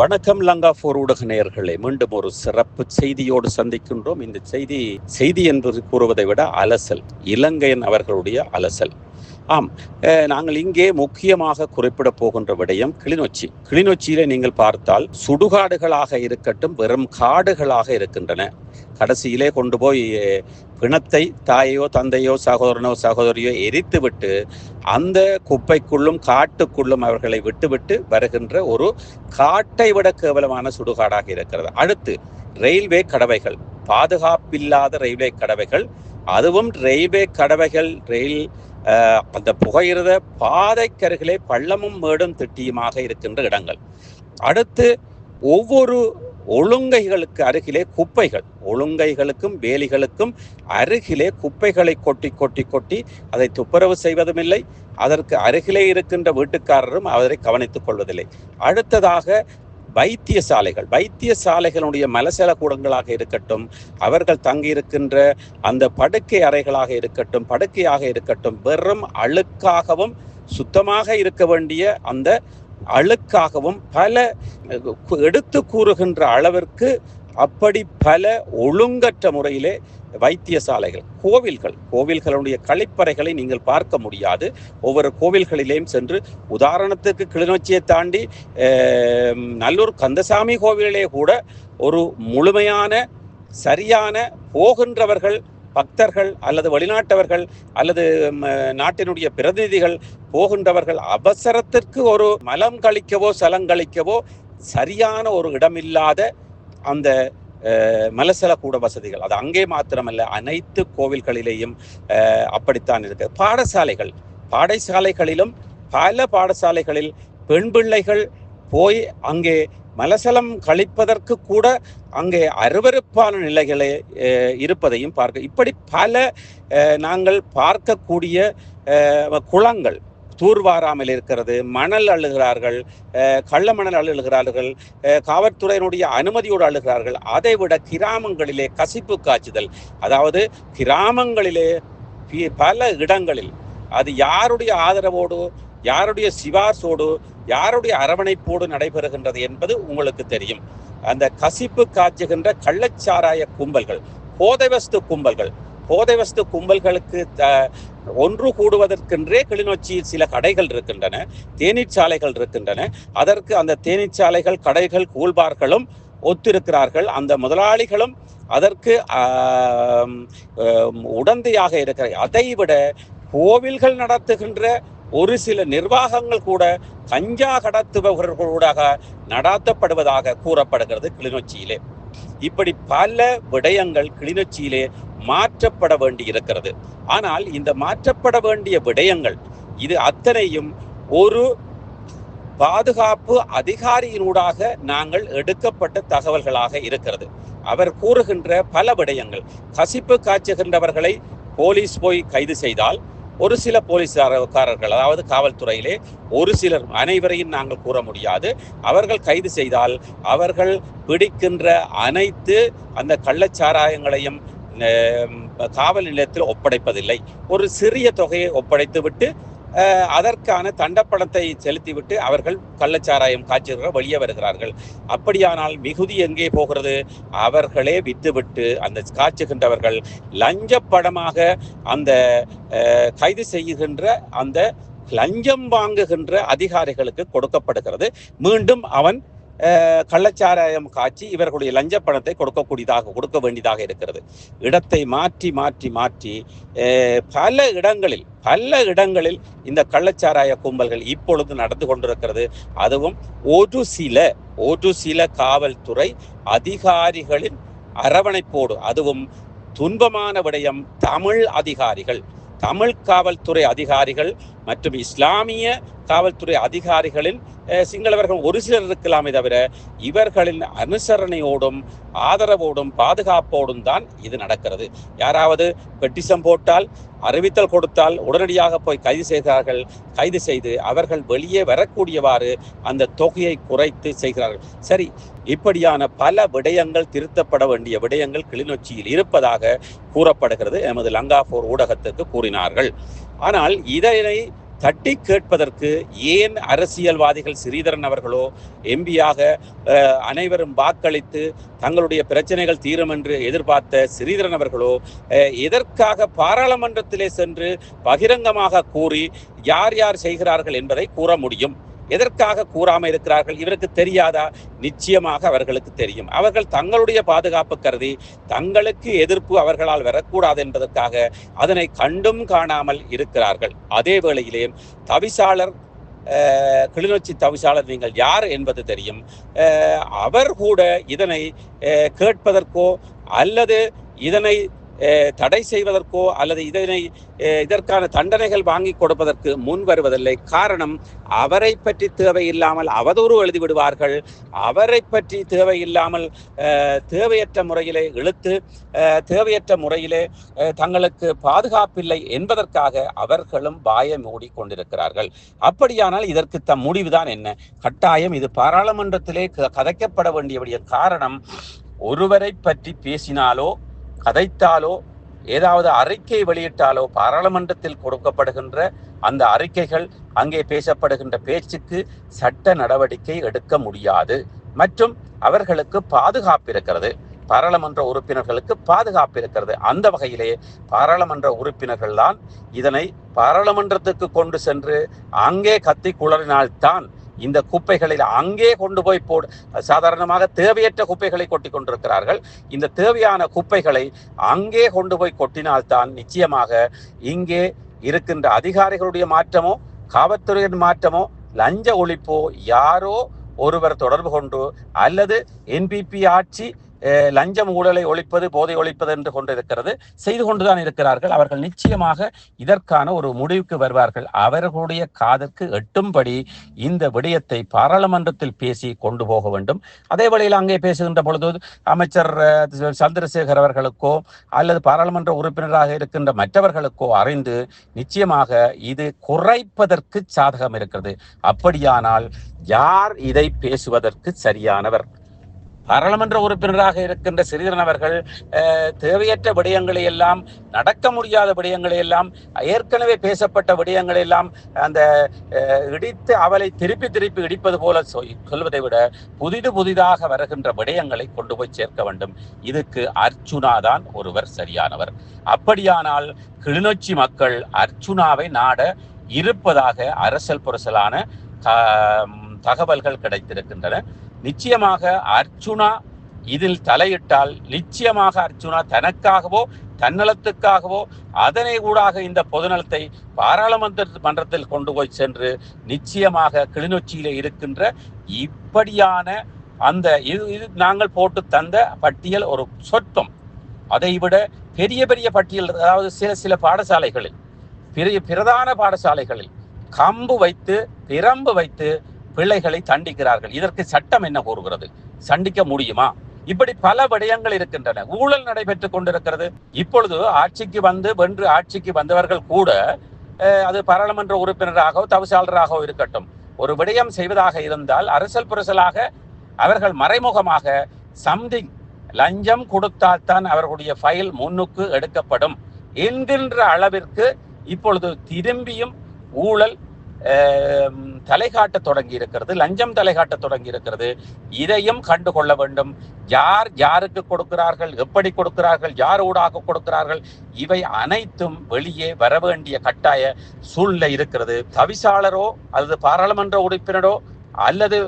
வணக்கம் லங்கா போர் ஊடக நேயர்களே. மீண்டும் ஒரு சிறப்பு செய்தியோடு சந்திக்கின்றோம். இந்த செய்தி செய்தி என்பது கூறுவதை விட அலசல் இலங்கையன் அவர்களுடைய அலசல். ஆம். நாங்கள் இங்கே முக்கியமாக குறிப்பிட போகின்ற விடயம் கிளிநொச்சி. கிளிநொச்சியில நீங்கள் பார்த்தால் சுடுகாடுகளாக இருக்கட்டும் வெறும் காடுகளாக இருக்கின்றன. கடைசியிலே கொண்டு போய் பிணத்தை தாயோ தந்தையோ சகோதரனோ சகோதரியோ எரித்துவிட்டு அந்த குப்பைக்குள்ளும் காட்டுக்குள்ளும் அவர்களை விட்டுவிட்டு வருகின்ற ஒரு காட்டை விட கேவலமான சுடுகாடாக இருக்கிறது. அடுத்து ரயில்வே கடவைகள். பாதுகாப்பில்லாத ரயில்வே கடவைகள். அதுவும் ரயில்வே கடவைகள் ரயில் அந்த புகையிரத பாதைக்கருகிலே பள்ளமும் மேடும் திட்டியுமாக இருக்கின்ற இடங்கள். அடுத்து ஒவ்வொரு ஒழுங்கைகளுக்கு அருகிலே குப்பைகள். ஒழுங்கைகளுக்கும் வேலிகளுக்கும் அருகிலே குப்பைகளை கொட்டி கொட்டி கொட்டி அதை துப்புரவு செய்வதும் இல்லை அதற்கு அருகிலே இருக்கின்ற வீட்டுக்காரரும் அவரை கவனித்துக் கொள்வதில்லை. அடுத்ததாக வைத்தியசாலைகள் வைத்தியசாலைகளுடைய மலசல கூடங்களாக இருக்கட்டும் அவர்கள் தங்கியிருக்கின்ற அந்த படுக்கை அறைகளாக இருக்கட்டும் படுக்கையாக இருக்கட்டும் வெறும் அழுக்காகவும் சுத்தமாக இருக்க வேண்டிய அந்த அழுக்காகவும் பல எடுத்து கூறுகின்ற அளவிற்கு அப்படி பல ஒழுங்கற்ற முறையிலே வைத்தியசாலைகள் கோவில்கள் கோவில்களுடைய கழிப்பறைகளை நீங்கள் பார்க்க முடியாது. ஒவ்வொரு கோவில்களிலேயும் சென்று உதாரணத்துக்கு கிளிநொச்சியை தாண்டி நல்லூர் கந்தசாமி கோவிலிலே கூட ஒரு முழுமையான சரியான போகின்றவர்கள் பக்தர்கள் அல்லது வெளிநாட்டவர்கள் அல்லது நாட்டினுடைய பிரதிநிதிகள் போகின்றவர்கள் அவசரத்திற்கு ஒரு மலம் கழிக்கவோ சலங்கழிக்கவோ சரியான ஒரு இடமில்லாத அந்த மலசல கூட வசதிகள். அது அங்கே மாத்திரமல்ல அனைத்து கோவில்களிலேயும் அப்படித்தான் இருக்கு. பாடசாலைகள். பாடசாலைகளிலும் பல பாடசாலைகளில் பெண் பிள்ளைகள் போய் அங்கே மலசலம் கழிப்பதற்கு கூட அங்கே அருவருப்பான நிலைகளே இருப்பதையும் பார்க்க. இப்படி பல நாங்கள் பார்க்கக்கூடிய குளங்கள். தூர்வாராமல் இருக்கிறது. மணல் அழுகிறார்கள் கள்ள மணல் அழுகிறார்கள் காவல்துறையினுடைய அனுமதியோடு அழுகிறார்கள் அதை விட கிராமங்களிலே கசிப்பு காய்ச்சுதல். அதாவது கிராமங்களிலே பல இடங்களில் அது யாருடைய ஆதரவோடு யாருடைய சிபார்சோடு யாருடைய அரவணைப்போடு நடைபெறுகின்றது என்பது உங்களுக்கு தெரியும். அந்த கசிப்பு காய்ச்சுகின்ற கள்ளச்சாராய கும்பல்கள் போதைவஸ்து கும்பல்கள் போதைவஸ்து கும்பல்களுக்கு த- ஒன்று கூடுவதற்கென்றே கிளிநொச்சியில் சில கடைகள் இருக்கின்றன தேநீர்ச்சாலைகள் இருக்கின்றன. அதற்கு அந்த தேநீர்ச்சாலைகள் கடைகள் கூழ்பார்களும் ஒத்திருக்கிறார்கள். அந்த முதலாளிகளும் அதற்கு உடந்தையாக இருக்கிற அதை விட கோவில்கள் நடத்துகின்ற ஒரு சில நிர்வாகங்கள் கூட கஞ்சா கடத்துபவர்களூடாக நடாத்தப்படுவதாக கூறப்படுகிறது கிளிநொச்சியிலே. இப்படி பல விடயங்கள் கிளிநொச்சியிலே மாற்றப்பட வேண்டி இருக்கிறது. ஆனால் இந்த மாற்றப்பட வேண்டிய விடயங்கள் இது அத்தனையும் ஒரு பாதுகாப்பு அதிகாரியினூடாக நாங்கள் எடுக்கப்பட்ட தகவல்களாக இருக்கிறது. அவர் கூறுகின்ற பல விடயங்கள் கசிப்பு காய்ச்சுகின்றவர்களை போலீஸ் போய் கைது செய்தால் ஒரு சில போலீஸ்காரர்கள் அதாவது காவல்துறையிலே ஒரு சிலர் அனைவரையும் நாங்கள் கூற முடியாது. அவர்கள் கைது செய்தால் அவர்கள் பிடிக்கின்ற அனைத்து அந்த கள்ளச்சாராயங்களையும் காவல் நிலையத்தில் ஒப்படைப்பதில்லை. ஒரு சிறிய தொகையை ஒப்படைத்துவிட்டு அதற்கான தண்டப்பணத்தை செலுத்திவிட்டு அவர்கள் கள்ளச்சாராயம் காய்ச்சுகிற வெளியே வருகிறார்கள். அப்படியானால் மிகுதி எங்கே போகிறது? அவர்களே வித்துவிட்டு அந்த காய்ச்சுகின்றவர்கள் லஞ்சப்படமாக அந்த கைது செய்கின்ற அந்த லஞ்சம் வாங்குகின்ற அதிகாரிகளுக்கு கொடுக்கப்படுகிறது. மீண்டும் அவன் கள்ளச்சாராயம் காட்சி இவர்களுடைய லஞ்ச பணத்தை கொடுக்கக்கூடியதாக கொடுக்க வேண்டியதாக இருக்கிறது. இடத்தை மாற்றி மாற்றி மாற்றி பல இடங்களில் பல இடங்களில் இந்த கள்ளச்சாராய கும்பல்கள் இப்பொழுது நடந்து கொண்டிருக்கிறது. அதுவும் ஒரு சில ஒரு சில காவல்துறை அதிகாரிகளின் அரவணைப்போடு அதுவும் துன்பமான விடயம் தமிழ் அதிகாரிகள் தமிழ் காவல்துறை அதிகாரிகள் மற்றும் இஸ்லாமிய காவல்துறை அதிகாரிகளில் சிங்களவர்கள் ஒரு சிலர் இருக்கலாமே தவிர இவர்களின் அனுசரணையோடும் ஆதரவோடும் பாதுகாப்போடும் தான் இது நடக்கிறது. யாராவது பெட்டிசம் போட்டால் அறிவித்தல் கொடுத்தால் உடனடியாக போய் கைது செய்கிறார்கள் கைது செய்து அவர்கள் வெளியே வரக்கூடியவாறு அந்த தொகையை குறைத்து செய்கிறார்கள். சரி இப்படியான பல விடயங்கள் திருத்தப்பட வேண்டிய விடயங்கள் கிளிநொச்சியில் இருப்பதாக கூறப்படுகிறது எமது லங்காபூர் ஊடகத்துக்கு கூறினார்கள். ஆனால் இதனை தட்டி கேட்பதற்கு ஏன் அரசியல்வாதிகள் ஸ்ரீதரன் அவர்களோ எம்பியாக அனைவரும் வாக்களித்து தங்களுடைய பிரச்சனைகள் தீரும் என்று எதிர்பார்த்த ஸ்ரீதரன் அவர்களோ எதற்காக பாராளுமன்றத்திலே சென்று பகிரங்கமாக கூறி யார் யார் செய்கிறார்கள் என்பதை கூற முடியும். எதற்காக கூறாமல் இருக்கிறார்கள்? இவருக்கு தெரியாதா? நிச்சயமாக அவர்களுக்கு தெரியும். அவர்கள் தங்களுடைய பாதுகாப்பு கருதி தங்களுக்கு எதிர்ப்பு அவர்களால் வரக்கூடாது என்பதற்காக அதனை கண்டும் காணாமல் இருக்கிறார்கள். அதே வேளையிலே தவிசாளர் கிளிநொச்சி தவிசாளர் நீங்கள் யார் என்பது தெரியும். அவர் கூட இதனை கேட்பதற்கோ அல்லது இதனை தடை செய்வதற்கோ அல்லது இதனை இதற்கான தண்டனைகள் வாங்கி கொடுப்பதற்கு முன் வருவதில்லை. காரணம் அவரை பற்றி தேவையில்லாமல் அவதூறு எழுதி விடுவார்கள் அவரை பற்றி தேவையில்லாமல் தேவையற்ற முறையிலே இழுத்து தேவையற்ற முறையிலே தங்களுக்கு பாதுகாப்பில்லை என்பதற்காக அவர்களும் வாயை மூடிக்கொண்டிருக்கிறார்கள் அப்படியானால் இதற்கு தம் முடிவுதான் என்ன? கட்டாயம் இது பாராளுமன்றத்திலே க- கதைக்கப்பட வேண்டிய காரணம் ஒருவரை பற்றி பேசினாலோ கதைத்தாலோ ஏதாவது அறிக்கை வெளியிட்டாலோ பாராளுமன்றத்தில் கொடுக்கப்படுகின்ற அந்த அறிக்கைகள் அங்கே பேசப்படுகின்ற பேச்சுக்கு சட்ட நடவடிக்கை எடுக்க முடியாது. மற்றும் அவர்களுக்கு பாதுகாப்பு இருக்கிறது. பாராளுமன்ற உறுப்பினர்களுக்கு பாதுகாப்பு இருக்கிறது. அந்த வகையிலே பாராளுமன்ற உறுப்பினர்கள் தான் இதனை பாராளுமன்றத்துக்கு கொண்டு சென்று அங்கே கத்தி குளறினால்தான் இந்த குப்பைகளில் அங்கே கொண்டு போய் போடு சாதாரணமாக தேவையற்ற குப்பைகளை கொட்டி கொண்டிருக்கிறார்கள். இந்த தேவையான குப்பைகளை அங்கே கொண்டு போய் கொட்டினால்தான் நிச்சயமாக இங்கே இருக்கின்ற அதிகாரிகளுடைய மாற்றமோ காவல்துறையின் மாற்றமோ லஞ்ச ஒழிப்போ யாரோ ஒருவர் தொடர்பு கொண்டு அல்லது என்பிபி ஆட்சி லஞ்சம் ஊழலை ஒழிப்பது போதை ஒழிப்பது என்று கொண்டிருக்கிறது. செய்து கொண்டுதான் இருக்கிறார்கள். அவர்கள் நிச்சயமாக இதற்கான ஒரு முடிவுக்கு வருவார்கள். அவர்களுடைய காதற்கு எட்டும்படி இந்த விடயத்தை பாராளுமன்றத்தில் பேசி கொண்டு போக வேண்டும். அதே வழியில் அங்கே பேசுகின்ற பொழுது அமைச்சர் சந்திரசேகர் அவர்களுக்கோ அல்லது பாராளுமன்ற உறுப்பினராக இருக்கின்ற மற்றவர்களுக்கோ அறிந்து நிச்சயமாக இது குறைப்பதற்கு சாதகம் இருக்கிறது. அப்படியானால் யார் இதை பேசுவதற்கு சரியானவர்? பாராளுமன்ற உறுப்பினராக இருக்கின்ற சிறிதரன் அவர்கள் அஹ், தேவையற்ற விடயங்களை எல்லாம் நடக்க முடியாத விடயங்களை எல்லாம் ஏற்கனவே பேசப்பட்ட விடயங்களை எல்லாம் அந்த அஹ், இடித்து அவளை திருப்பி திருப்பி இடிப்பது போல சொல்வதை விட புதிது புதிதாக வருகின்ற விடயங்களை கொண்டு போய் சேர்க்க வேண்டும். இதுக்கு அர்ச்சுனா தான் ஒருவர் சரியானவர். அப்படியானால் கிளிநொச்சி மக்கள் அர்ச்சுனாவை நாட இருப்பதாக அரசல் புரசலான த- தகவல்கள் கிடைத்திருக்கின்றன. நிச்சயமாக அர்ச்சுனா இதில் தலையிட்டால் நிச்சயமாக அர்ச்சுனா தனக்காகவோ தன்னலத்துக்காகவோ அதனை ஊடாக இந்த பொதுநலத்தை பாராளுமன்ற மன்றத்தில் கொண்டு போய் சென்று நிச்சயமாக கிளிநொச்சியில் இருக்கின்ற இப்படியான அந்த இது இது நாங்கள் போட்டு தந்த பட்டியல் ஒரு சொற்பம். அதைவிட பெரிய பெரிய பட்டியல் அதாவது சில சில பாடசாலைகளில் பெரிய பிரதான பாடசாலைகளில் கம்பு வைத்து பிரம்பு வைத்து பிள்ளைகளை தண்டிக்கிறார்கள். இதற்கு சட்டம் என்ன கூறுகிறது? சண்டிக்க முடியுமா? இப்படி பல விடயங்கள் இருக்கின்றன. ஊழல் நடைபெற்றுக் கொண்டிருக்கிறது. இப்பொழுது ஆட்சிக்கு வந்து வென்று ஆட்சிக்கு வந்தவர்கள் கூட அது பாராளுமன்ற உறுப்பினராகவோ தவிசாளராகவோ இருக்கட்டும். ஒரு விடயம் செய்வதாக இருந்தால் அரசல் புரசலாக அவர்கள் மறைமுகமாக சம்திங் லஞ்சம் கொடுத்தால்தான் அவர்களுடைய ஃபைல் முன்னுக்கு எடுக்கப்படும். என்கின்ற அளவிற்கு இப்பொழுது திரும்பியும் ஊழல் தலைகாட்ட தொடங்கி இருக்கிறது லஞ்சம் தலைகாட்ட தொடங்கி இருக்கிறது. இதையும் கண்டு கொள்ள வேண்டும். யார் யாருக்கு கொடுக்கிறார்கள் எப்படி கொடுக்கிறார்கள் யார் ஊடாக கொடுக்கிறார்கள் இவை அனைத்தும் வெளியே வர வேண்டிய கட்டாய சூழ்நிலை இருக்கிறது. தவிசாளரோ அல்லது பாராளுமன்ற உறுப்பினரோ அல்லது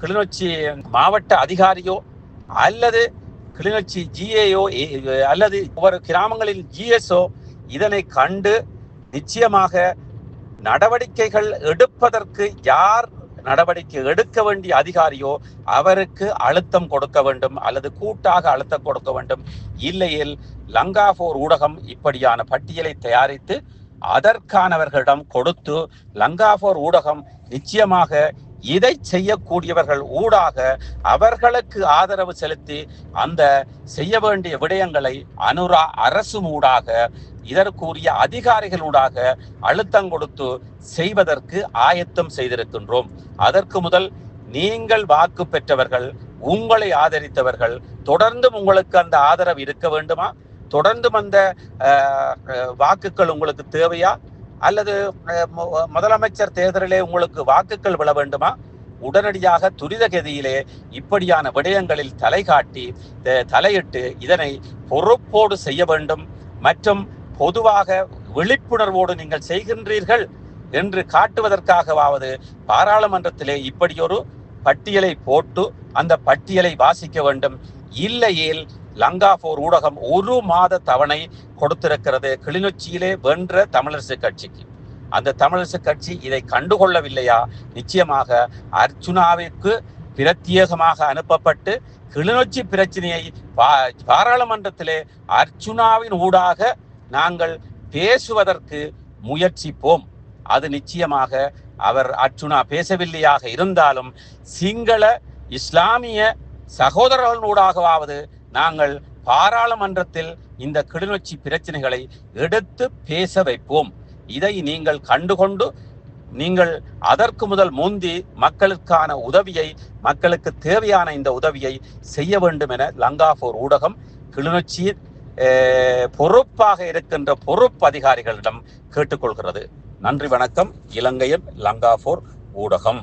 கிளிநொச்சி மாவட்ட அதிகாரியோ அல்லது கிளிநொச்சி ஜிஏஓ அல்லது ஒவ்வொரு கிராமங்களில் ஜிஎஸ்ஓ இதனை கண்டு நிச்சயமாக நடவடிக்கைகள் எடுப்பதற்கு யார் நடவடிக்கை எடுக்க வேண்டிய அதிகாரியோ அவருக்கு அழுத்தம் கொடுக்க வேண்டும் அல்லது கூட்டாக அழுத்தம் கொடுக்க வேண்டும். இல்லையில் லங்காபோர் ஊடகம் இப்படியான பட்டியலை தயாரித்து அதற்கானவர்களிடம் கொடுத்து லங்காபோர் ஊடகம் நிச்சயமாக இதை செய்யக்கூடியவர்கள் ஊடாக அவர்களுக்கு ஆதரவு செலுத்தி அந்த செய்ய வேண்டிய விடயங்களை அனுரா அரசு ஊடாக இதற்குரிய அதிகாரிகளூடாக அழுத்தம் கொடுத்து செய்வதற்கு ஆயத்தம் செய்திருக்கின்றோம். அதற்கு முதல் நீங்கள் வாக்கு பெற்றவர்கள் உங்களை ஆதரித்தவர்கள் தொடர்ந்தும் உங்களுக்கு அந்த ஆதரவு இருக்க வேண்டுமா? தொடர்ந்தும் அந்த வாக்குகள் உங்களுக்கு தேவையா? அல்லது முதலமைச்சர் தேர்தலிலே உங்களுக்கு வாக்குகள் விழ வேண்டுமா? உடனடியாக துரித கதியிலே இப்படியான விடயங்களில் தலை காட்டி தலையிட்டு இதனை பொறுப்போடு செய்ய வேண்டும். மற்றும் பொதுவாக விழிப்புணர்வோடு நீங்கள் செய்கின்றீர்கள் என்று காட்டுவதற்காகவாவது பாராளுமன்றத்திலே இப்படியொரு பட்டியலை போட்டு அந்த பட்டியலை வாசிக்க வேண்டும். இல்லையேல் லங்கா போர் ஊடகம் ஒரு மாத தவணை கொடுத்திருக்கிறது. கிளிநொச்சியிலே வென்ற தமிழரசு கட்சிக்கு. அந்த தமிழரசு கட்சி இதை கண்டுகொள்ளவில்லையா? நிச்சயமாக அர்ச்சுனாவிற்கு பிரத்யேகமாக அனுப்பப்பட்டு கிளிநொச்சி பிரச்சனையை பா- பாராளுமன்றத்திலே அர்ச்சுனாவின் ஊடாக நாங்கள் பேசுவதற்கு முயற்சிப்போம். அது நிச்சயமாக அவர் அர்ச்சுனா பேசவில்லையாக இருந்தாலும் சிங்கள இஸ்லாமிய சகோதரர்களூடாகவாவது நாங்கள் பாராளுமன்றத்தில் இந்த கிளிநொச்சி பிரச்சனைகளை எடுத்து பேச வைப்போம். இதை நீங்கள் கண்டுகொண்டு நீங்கள் அதற்கு முதல் முந்தி மக்களுக்கான உதவியை மக்களுக்கு தேவையான இந்த உதவியை செய்ய வேண்டும் என லங்காபூர் ஊடகம் கிளிநொச்சியில் பொறுப்பாக இருக்கின்ற பொறுப்பு அதிகாரிகளிடம் கேட்டுக்கொள்கிறது. நன்றி வணக்கம். இலங்கையின் லங்காபூர் ஊடகம்.